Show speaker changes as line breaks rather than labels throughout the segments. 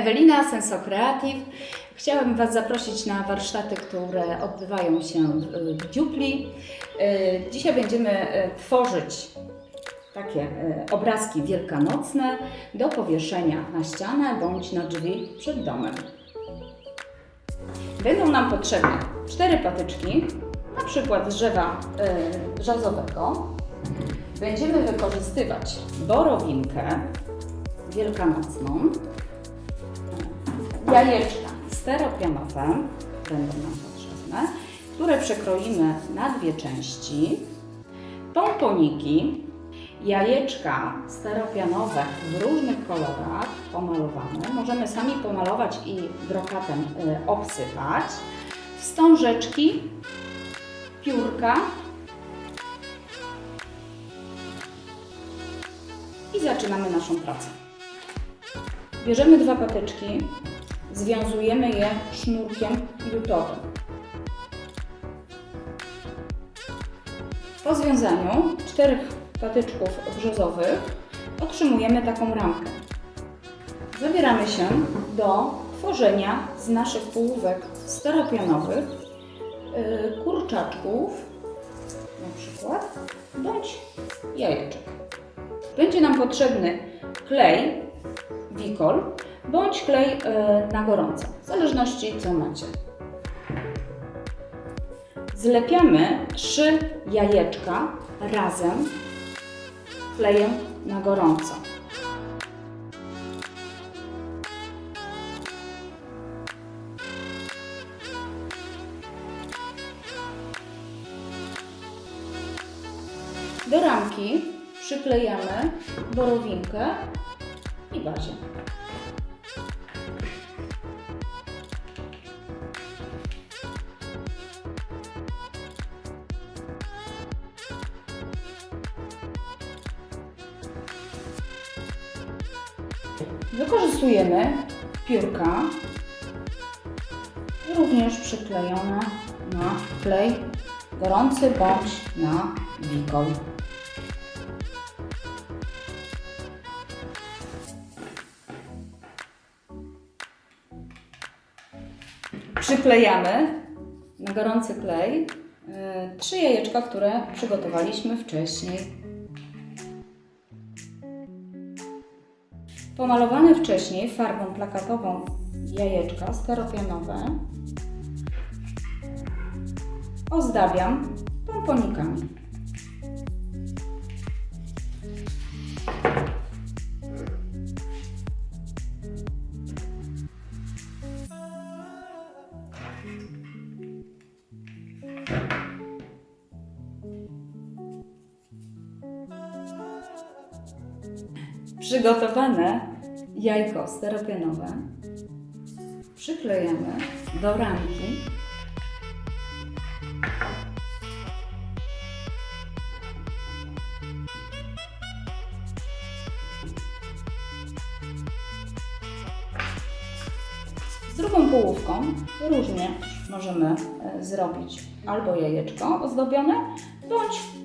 Ewelina Senso Creative. Chciałabym Was zaprosić na warsztaty, które odbywają się w- Dziupli. E, Dzisiaj będziemy e, tworzyć takie e, obrazki wielkanocne do powieszenia na ścianę bądź na drzwi przed domem. Będą nam potrzebne cztery patyczki, na przykład drzewa brzozowego. Będziemy wykorzystywać borowinkę wielkanocną, jajeczka steropianowe będą nam potrzebne, które przekroimy na dwie części, pomponiki, jajeczka steropianowe w różnych kolorach pomalowane. Możemy sami pomalować i brokatem y, obsypać, wstążeczki, piórka i zaczynamy naszą pracę. Bierzemy dwa patyczki, związujemy je sznurkiem jutowym. Po związaniu czterech patyczków brzozowych otrzymujemy taką ramkę. Zabieramy się do tworzenia z naszych połówek steropianowych yy, kurczaczków, na przykład, bądź jajeczek. Będzie nam potrzebny klej wikol bądź klej e, na gorąco, w zależności co macie. Zlepiamy trzy jajeczka razem klejem na gorąco. Do ramki przyklejamy borowinkę i bazie. Wykorzystujemy piórka, również przyklejone na klej gorący bądź na wikol. Przyklejamy na gorący klej e, trzy jajeczka, które przygotowaliśmy wcześniej. Pomalowane wcześniej farbą plakatową jajeczka steropianowe ozdabiam pomponikami. Przygotowane jajko steropianowe przyklejamy do ramki. Z drugą połówką różnie możemy e, zrobić albo jajeczko ozdobione, bądź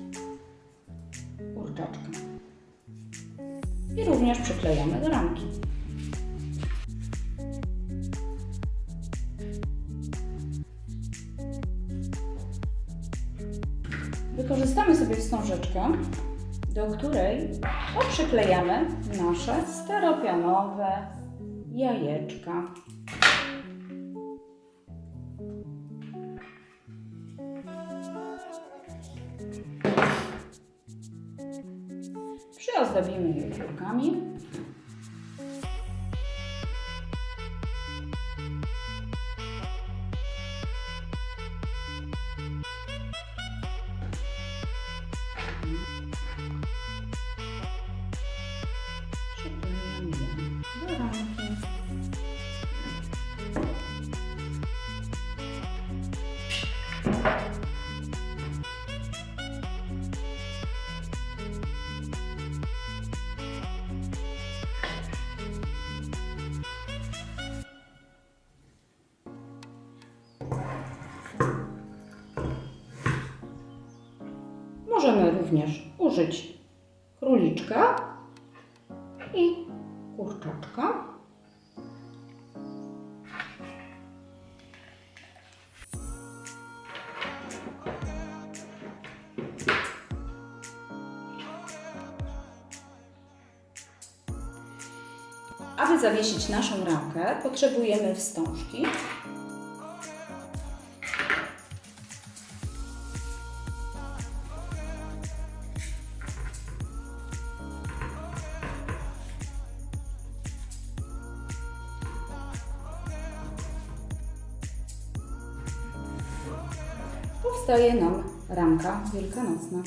i również przyklejamy do ramki. Wykorzystamy sobie wstążeczkę, do której przyklejamy nasze steropianowe jajeczka. Przyozdobimy je piórkami. również użyć króliczka i kurczaczka. Aby zawiesić naszą ramkę, potrzebujemy wstążki Powstaje nam ramka wielkanocna.